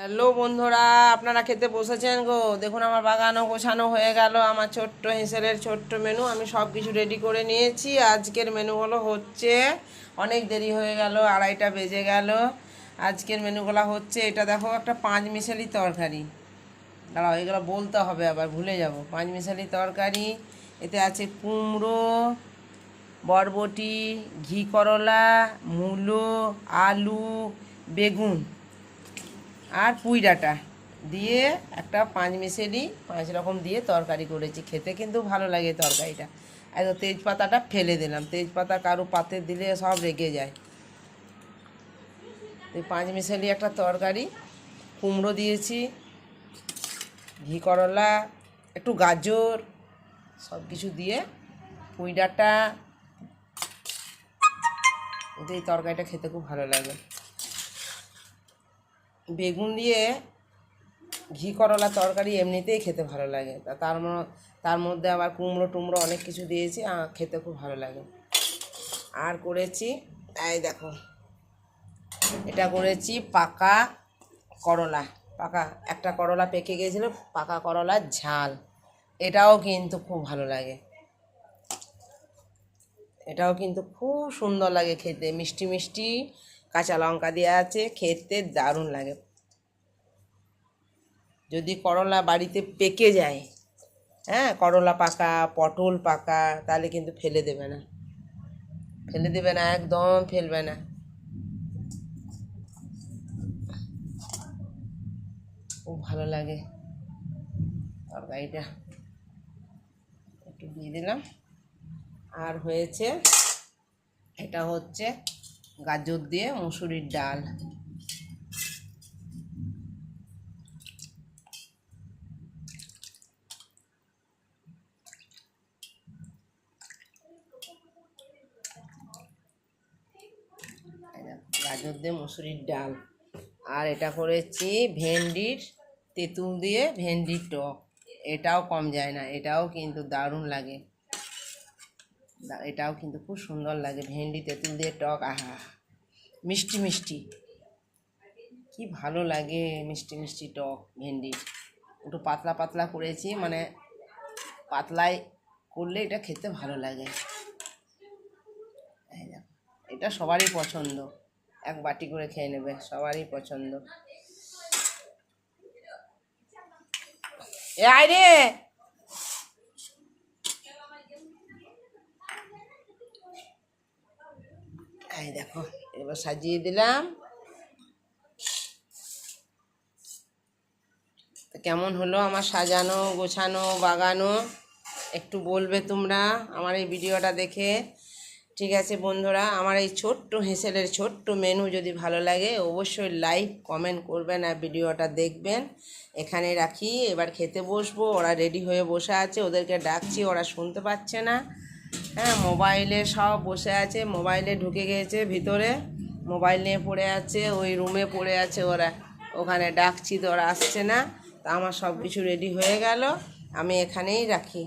Hello বন্ধুরা, আপনারা খেতে বসেছেন গো? দেখুন আমার বাগানও গোছানো হয়ে গেল, আমার ছোট্ট হেঁসেলের ছোট্ট মেনু। আমি সব কিছু রেডি করে নিয়েছি। আজকের মেনুগুলো হচ্ছে, অনেক দেরি হয়ে গেল, আড়াইটা বেজে গেল। আজকের মেনুগুলো হচ্ছে, এটা দেখো, একটা পাঁচ মিশালি তরকারি। দাঁড়াও, এগুলো বলতে হবে আবার, ভুলে যাব। পাঁচ মিশালি তরকারি, এতে আছে কুমড়ো, বরবটি, ঘি করলা, মূলো, আলু, বেগুন। আর পুঁই ডাঁটা দিয়ে একটা পাঁচ মিশেলি পাঁচ রকম দিয়ে তরকারি করেছি। খেতে কিন্তু ভালো লাগে তরকারিটা। একদম তেজপাতাটা ফেলে দিলাম। তেজপাতা কারও পাতে দিলে সব রেগে যায়। এই পাঁচ মিশেলি একটা তরকারি, কুমড়ো দিয়েছি, ঘি করলা, একটু গাজর সব কিছু দিয়ে পুঁই ডাঁটা এই তরকারিটা খেতে খুব ভালো লাগে। বেগুন দিয়ে ঘি করলা তরকারি এমনিতেই খেতে ভালো লাগে। তার তার মধ্যে আবার কুমড়ো টুমড়ো অনেক কিছু দিয়েছি খেতে খুব ভালো লাগে। আর করেছি, এই দেখো, এটা করেছি পাকা করলা। পাকা, একটা করলা পেকে গিয়েছিল, পাকা করলার ঝাল। এটাও কিন্তু খুব ভালো লাগে। এটাও কিন্তু খুব সুন্দর লাগে খেতে, মিষ্টি মিষ্টি কাঁচা লঙ্কা দেওয়া আছে, খেতে দারুণ লাগে। যদি করলা বাড়িতে পেকে যায় হ্যাঁ করলা পাকা, পটল পাকা, তাহলে কিন্তু ফেলে দেবে না। ফেলে দেবে না, একদম ফেলবে না। খুব ভালো লাগে তরকারিটা। একটু দিয়ে দিলাম। আর হয়েছে, এটা হচ্ছে গাজর দিয়ে মুসুরির ডাল। গাজর দিয়ে মুসুরির ডাল। আর এটা করেছি ভেন্ডির তেঁতুল দিয়ে ভেন্ডির টক। এটাও কম যায় না, এটাও কিন্তু দারুণ লাগে। এটাও কিন্তু খুব সুন্দর লাগে ভেন্ডি তেঁতুল দিয়ে টক, আহা মিষ্টি মিষ্টি। কি ভালো লাগে মিষ্টি মিষ্টি টক, ভেন্ডি। একটু পাতলা পাতলা করেছি মানে পাতলায় করলে এটা খেতে ভালো লাগে। এটা সবারই পছন্দ। এক বাটি করে খেয়ে নেবে, সবারই পছন্দ। এ এই দেখো, এবার সাজিয়ে দিলাম। কেমন হলো আমার সাজানো, গোছানো, বাগানো? একটু বলবে তোমরা আমার এই ভিডিওটা দেখে? ঠিক আছে বন্ধুরা, আমার এই ছোট্ট হেঁসেলের ছোট্ট মেনু যদি ভালো লাগে, অবশ্যই লাইক কমেন্ট করবেন আর ভিডিওটা দেখবেন। এখানে রাখি, এবার খেতে বসবো, ওরা রেডি হয়ে বসে আছে, ওদেরকে ডাকছি, ওরা শুনতে পাচ্ছে না। হ্যাঁ মোবাইলে সব বসে আছে, মোবাইলে ঢুকে গিয়েছে ভিতরে। মোবাইল নিয়ে পড়ে আছে, ওই রুমে পড়ে আছে ওরা। ওখানে ডাকছি তো ওরা আসছে না। তা আমার সব কিছু রেডি হয়ে গেল। আমি এখানেই রাখি।